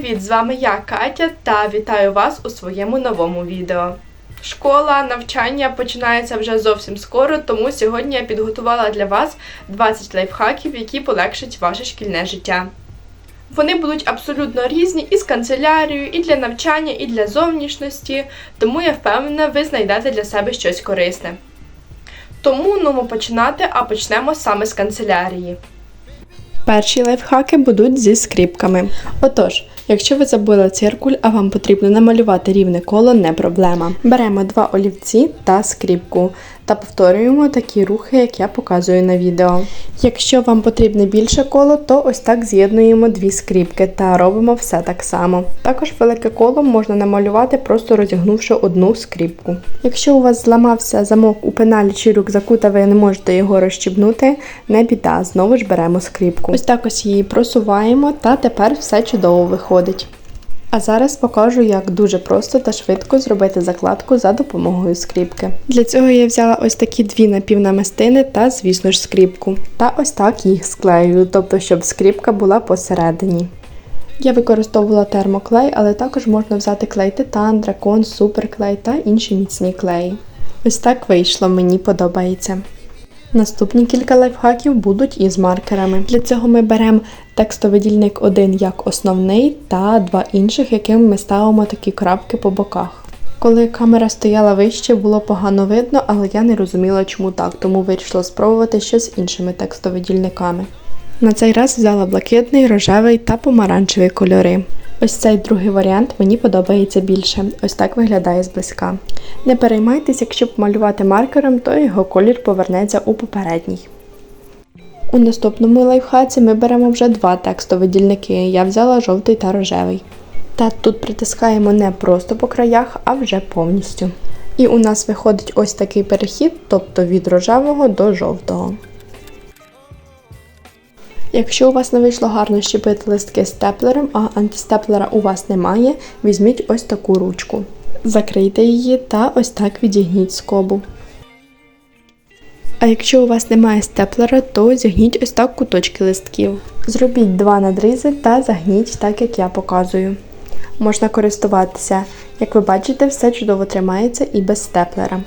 привіт! З вами я, Катя, та вітаю вас у своєму новому відео. Школа, навчання починається вже зовсім скоро, тому сьогодні я підготувала для вас 20 лайфхаків, які полегшать ваше шкільне життя. Вони будуть абсолютно різні і з канцелярією, і для навчання, і для зовнішності, тому я впевнена, ви знайдете для себе щось корисне. Тому нумо починати, а почнемо саме з канцелярії. Перші лайфхаки будуть зі скріпками. Отож, якщо ви забули циркуль, а вам потрібно намалювати рівне коло, не проблема. Беремо два олівці та скріпку та повторюємо такі рухи, як я показую на відео. Якщо вам потрібне більше коло, то ось так з'єднуємо дві скріпки та робимо все так само. Також велике коло можна намалювати, просто розігнувши одну скріпку. Якщо у вас зламався замок у пеналі чи рюкзаку, та ви не можете його розщібнути, не біда, знову ж беремо скріпку. Ось так ось її просуваємо, та тепер все чудово виходить. А зараз покажу, як дуже просто та швидко зробити закладку за допомогою скріпки. Для цього я взяла ось такі дві напівнамистини та, звісно ж, скріпку. Та ось так їх склею, тобто, щоб скріпка була посередині. Я використовувала термоклей, але також можна взяти клей титан, дракон, суперклей та інші міцні клеї. Ось так вийшло, мені подобається. Наступні кілька лайфхаків будуть із маркерами. Для цього ми беремо текстовидільник один як основний та два інших, яким ми ставимо такі крапки по боках. Коли камера стояла вище, було погано видно, але я не розуміла, чому так, тому вирішила спробувати ще з іншими текстовидільниками. На цей раз взяла блакитний, рожевий та помаранчевий кольори. Ось цей другий варіант мені подобається більше. Ось так виглядає зблизька. Не переймайтесь, якщо помалювати маркером, то його колір повернеться у попередній. У наступному лайфхаці ми беремо вже два текстовидільники. Я взяла жовтий та рожевий. Та тут притискаємо не просто по краях, а вже повністю. І у нас виходить ось такий перехід, тобто від рожевого до жовтого. Якщо у вас не вийшло гарно щепити листки степлером, а антистеплера у вас немає, візьміть ось таку ручку. Закрийте її та ось так відігніть скобу. А якщо у вас немає степлера, то зігніть ось так куточки листків. Зробіть два надрізи та загніть так, як я показую. Можна користуватися. Як ви бачите, все чудово тримається і без степлера.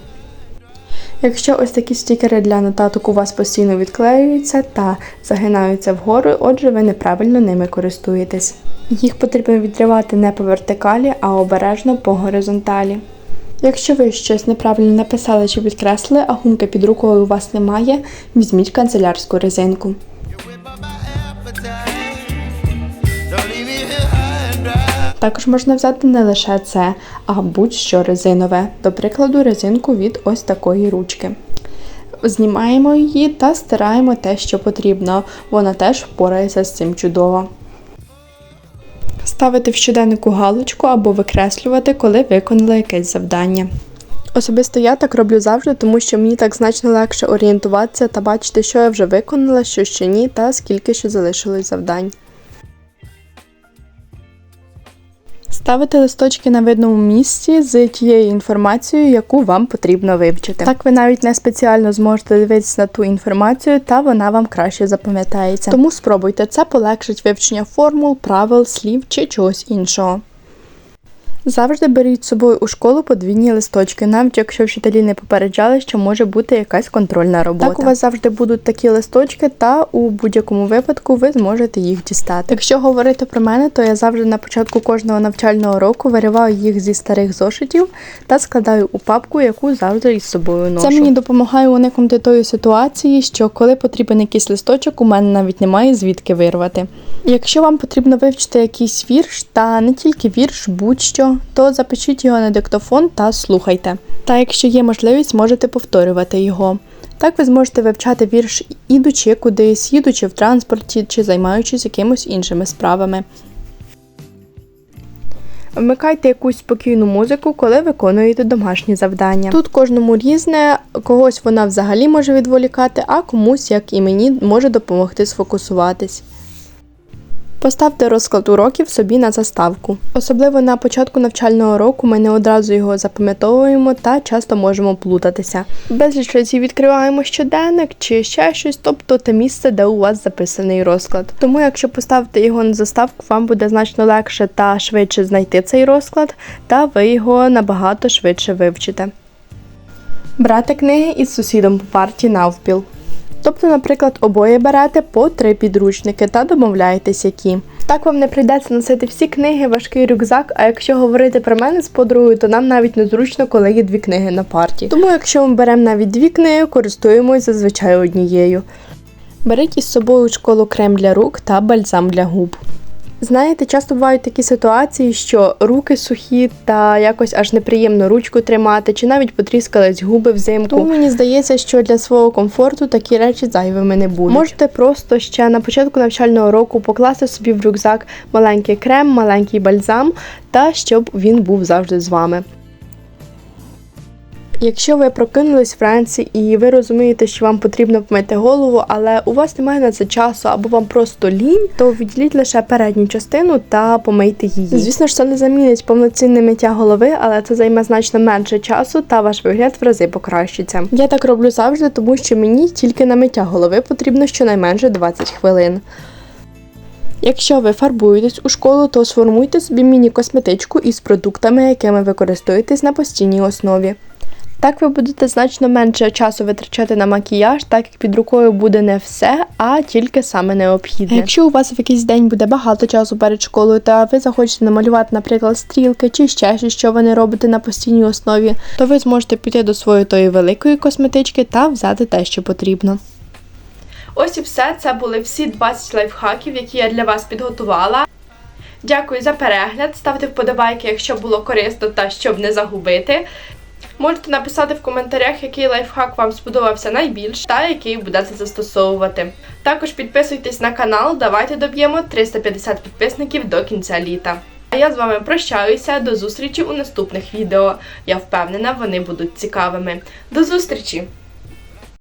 Якщо ось такі стікери для нотаток у вас постійно відклеюються та загинаються вгору, отже, ви неправильно ними користуєтесь. Їх потрібно відривати не по вертикалі, а обережно по горизонталі. Якщо ви щось неправильно написали чи підкреслили, а гумки під рукою у вас немає, візьміть канцелярську резинку. Також можна взяти не лише це, а будь-що резинове, до прикладу, резинку від ось такої ручки. Знімаємо її та стираємо те, що потрібно, вона теж впорається з цим чудово. Ставити в щоденнику галочку або викреслювати, коли виконали якесь завдання. Особисто я так роблю завжди, тому що мені так значно легше орієнтуватися та бачити, що я вже виконала, що ще ні, та скільки ще залишилось завдань. Ставити листочки на видному місці з тією інформацією, яку вам потрібно вивчити. Так ви навіть не спеціально зможете дивитися на ту інформацію, та вона вам краще запам'ятається. Тому спробуйте це полегшить вивчення формул, правил, слів чи чогось іншого. Завжди беріть з собою у школу подвійні листочки, навіть якщо вчителі не попереджали, що може бути якась контрольна робота. Так у вас завжди будуть такі листочки, та у будь-якому випадку ви зможете їх дістати. Якщо говорити про мене, то я завжди на початку кожного навчального року вириваю їх зі старих зошитів та складаю у папку, яку завжди із собою ношу. Це мені допомагає уникнути тої ситуації, що коли потрібен якийсь листочок, у мене навіть немає звідки вирвати. Якщо вам потрібно вивчити якийсь вірш, та не тільки вірш, будь-що то запишіть його на диктофон та слухайте. Та якщо є можливість, можете повторювати його. Так ви зможете вивчати вірш, ідучи кудись, їдучи в транспорті чи займаючись якимось іншими справами. Вмикайте якусь спокійну музику, коли виконуєте домашні завдання. Тут кожному різне, когось вона взагалі може відволікати, а комусь, як і мені, може допомогти сфокусуватись. Поставте розклад уроків собі на заставку. Особливо на початку навчального року ми не одразу його запам'ятовуємо та часто можемо плутатися. Безліч разів відкриваємо щоденник чи ще щось, тобто те місце, де у вас записаний розклад. Тому, якщо поставити його на заставку, вам буде значно легше та швидше знайти цей розклад, та ви його набагато швидше вивчите. Брати книги із сусідом по парті навпіл. Тобто, наприклад, обоє берете по три підручники та домовляєтесь, які. Так вам не прийдеться носити всі книги, важкий рюкзак. А якщо говорити про мене з подругою, то нам навіть незручно, коли є дві книги на парті. Тому, якщо ми беремо навіть дві книги, користуємось зазвичай однією. Беріть із собою школу крем для рук та бальзам для губ. Знаєте, часто бувають такі ситуації, що руки сухі та якось аж неприємно ручку тримати, чи навіть потріскались губи взимку. Тому мені здається, що для свого комфорту такі речі зайвими не будуть. Можете просто ще на початку навчального року покласти собі в рюкзак маленький крем, маленький бальзам, та щоб він був завжди з вами. Якщо ви прокинулись вранці і ви розумієте, що вам потрібно помити голову, але у вас немає на це часу або вам просто лінь, то відділіть лише передню частину та помийте її. Звісно ж, це не замінить повноцінне миття голови, але це займе значно менше часу та ваш вигляд в рази покращиться. Я так роблю завжди, тому що мені тільки на миття голови потрібно щонайменше 20 хвилин. Якщо ви фарбуєтесь у школу, то сформуйте собі міні-косметичку із продуктами, якими ви користуєтесь на постійній основі. Так ви будете значно менше часу витрачати на макіяж, так як під рукою буде не все, а тільки саме необхідне. Якщо у вас в якийсь день буде багато часу перед школою, та ви захочете намалювати, наприклад, стрілки чи ще щось, що ви не робите на постійній основі, то ви зможете піти до своєї тої великої косметички та взяти те, що потрібно. Ось і все. Це були всі 20 лайфхаків, які я для вас підготувала. Дякую за перегляд. Ставте вподобайки, якщо було корисно та щоб не загубити. Можете написати в коментарях, який лайфхак вам сподобався найбільше та який будете застосовувати. Також підписуйтесь на канал, давайте доб'ємо 350 підписників до кінця літа. А я з вами прощаюся, до зустрічі у наступних відео. Я впевнена, вони будуть цікавими. До зустрічі!